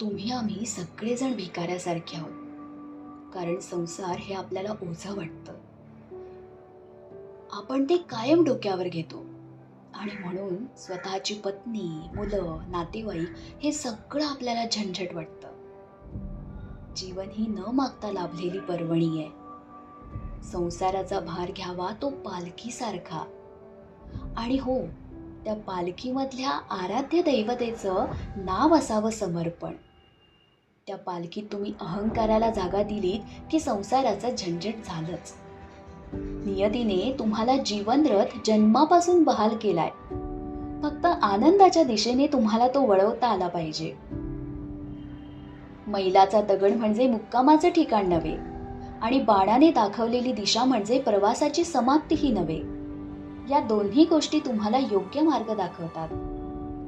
तुम्ही आम्ही सगळेजण भिकाऱ्यासारखे आहोत. कारण संसार हे आपल्याला ओझं वाटतं. आपण ते कायम डोक्यावर घेतो. आणि म्हणून स्वतःची पत्नी मुलं नातेवाईक हे सगळं आपल्याला झंझट वाटतं. जीवन ही न मागता लाभलेली पर्वणी आहे. संसाराचा भार घ्यावा तो पालखीसारखा. आणि हो त्या पालखीमधल्या आराध्य दैवतेचं नाव असावं समर्पण. त्या पालखीत तुम्ही अहंकाराला जागा दिलीत की संसाराचं झंझट झालंच. नियतीने तुम्हाला जीवनरथ जन्मापासून बहाल केलाय. फक्त आनंदाच्या दिशेने तुम्हाला तो वळवता आला पाहिजे. मैलाचा दगड म्हणजे मुक्कामाचं ठिकाण नव्हे आणि बाणाने दाखवलेली दिशा म्हणजे प्रवासाची समाप्तीही नव्हे. या दोन्ही गोष्टी तुम्हाला योग्य मार्ग दाखवतात.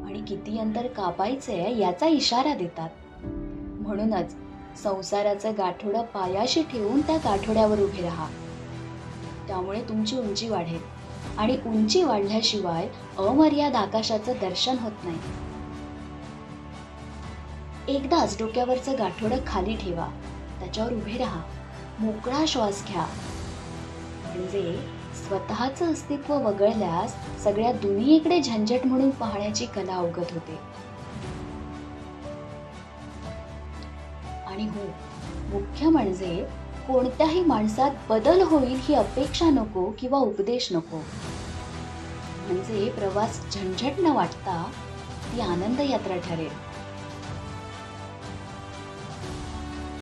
आणि किती अंतर कापायचंय याचा इशारा देतात. म्हणूनच संसाराचं गाठोडं पायाशी ठेवून त्या गाठोड्यावर उभे राहा. त्यामुळे तुमची उंची वाढेल आणि उंची वाढल्याशिवाय अमर्याद आकाशाचं दर्शन होत नाही. एकदाच डोक्यावरचं गाठोडं खाली ठेवा. त्याच्यावर उभे राहा. मोकळा श्वास घ्या. म्हणजे स्वतःचं अस्तित्व वगळल्यास सगळ्या दुनियेकडे झंझट म्हणून पाहण्याची कला अवगत होते. आणि हो मुख्य म्हणजे कोणत्याही माणसात बदल होईल ही अपेक्षा नको किंवा उपदेश नको. म्हणजे प्रवास झंझट न वाटता ती आनंद यात्रा ठरेल.